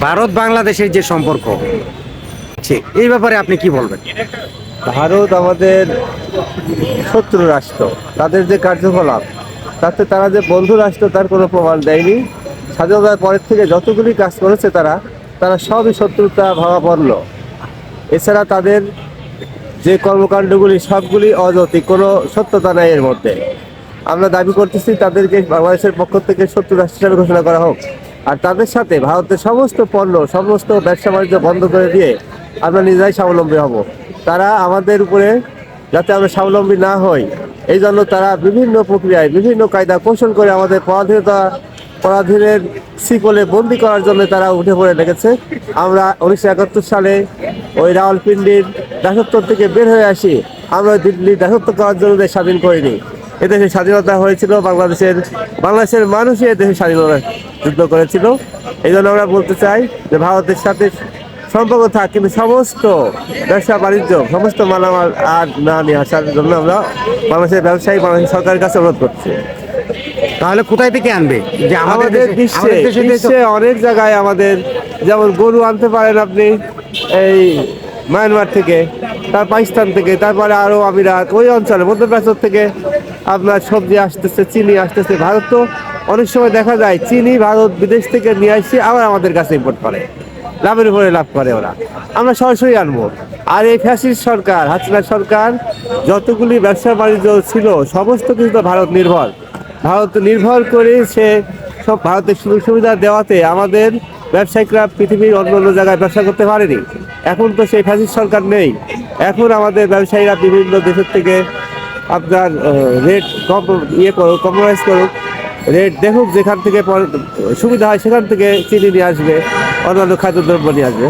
ভারত বাংলাদেশের যে সম্পর্ক এই ব্যাপারে আপনি কি বলবেন? ভারত আমাদের শত্রু রাষ্ট্র, তাদের যে কার্যকলাপ, তাতে তারা যে বন্ধু রাষ্ট্র, তার কোনো প্রমাণ দেয়নি। স্বাধীনতার পরের থেকে যতগুলি কাজ করেছে তারা তারা সবই শত্রুতা ভাবাপন্ন এছাড়া তাদের যে কর্মকাণ্ডগুলি, সবগুলি অযৌক্তিক, কোনো সত্যতা নেই এর মধ্যে। আমরা দাবি করতেছি তাদেরকে বাংলাদেশের পক্ষ থেকে শত্রু রাষ্ট্র হিসেবে ঘোষণা করা হোক। আর তাদের সাথে ভারতের সমস্ত পণ্য, সমস্ত ব্যবসা বাণিজ্য বন্ধ করে দিয়ে আমরা নিজেরাই স্বাবলম্বী হব। তারা আমাদের উপরে যাতে আমরা স্বাবলম্বী না হই এই জন্য তারা বিভিন্ন প্রক্রিয়ায় বিভিন্ন কায়দা কৌশল করে আমাদের পরাধীনতা, পরাধীনের শিকলে বন্দি করার জন্য তারা উঠে পড়ে লেগেছে। আমরা উনিশশো একাত্তর সালে ওই রাওয়ালপিন্ডির দাসত্ব থেকে বের হয়ে আসি। আমরা দিল্লি দাসত্ব করার জন্য স্বাধীন করিনি। এদেশে স্বাধীনতা হয়েছিল বাংলাদেশের বাংলাদেশের মানুষই এদেশে স্বাধীনতা যুদ্ধ করেছিল। এই জন্য আমরা বলতে চাই যে ভারতের সাথে সম্পর্ক থাক কিন্তু সমস্ত ব্যবসা বাণিজ্য সমস্ত মালামাল আর না নিয়ে আসার জন্য আমরা বাংলাদেশের ব্যবসায়ী বাংলাদেশের সরকারের কাছে অনুরোধ করছি। তাহলে কোথায় থেকে আনবে? যে আমাদের বিশ্বে বিশ্বে অনেক জায়গায় আমাদের যেমন গরু আনতে পারেন আপনি এই মায়ানমার থেকে তার পাকিস্তান থেকে তারপরে আরও আমিরাত ওই অঞ্চলে মধ্যপ্রাচ্য থেকে আপনার সবজি আসতেছে, চিনি আসতেছে ভারত তো অনেক সময় দেখা যায় চিনি ভারত বিদেশ থেকে নিয়ে আসছে আবার আমাদের কাছে ইম্পোর্ট করে। লাভের উপরে লাভ করে ওরা। আমরা সরাসরি আনব। আর এই ফ্যাসিস্ট সরকার, হাসিনা সরকার, যতগুলি ব্যবসা বাণিজ্য ছিল, সমস্ত কিছু তো ভারত নির্ভর। ভারত নির্ভর করে সে সব ভারতের সুযোগ সুবিধা দেওয়াতে আমাদের ব্যবসায়িকরা পৃথিবীর অন্য অন্য জায়গায় ব্যবসা করতে পারেনি। এখন তো সেই ফ্যাসিস সরকার নেই। এখন আমাদের ব্যবসায়ীরা বিভিন্ন দেশের থেকে আপনার রেট কম ইয়ে করুক কম্প্রোমাইজ করুক রেট দেখুক যেখান থেকে সুবিধা হয় সেখান থেকে চিনি নিয়ে আসবে, অন্যান্য খাদ্যদ্রব্য নিয়ে আসবে।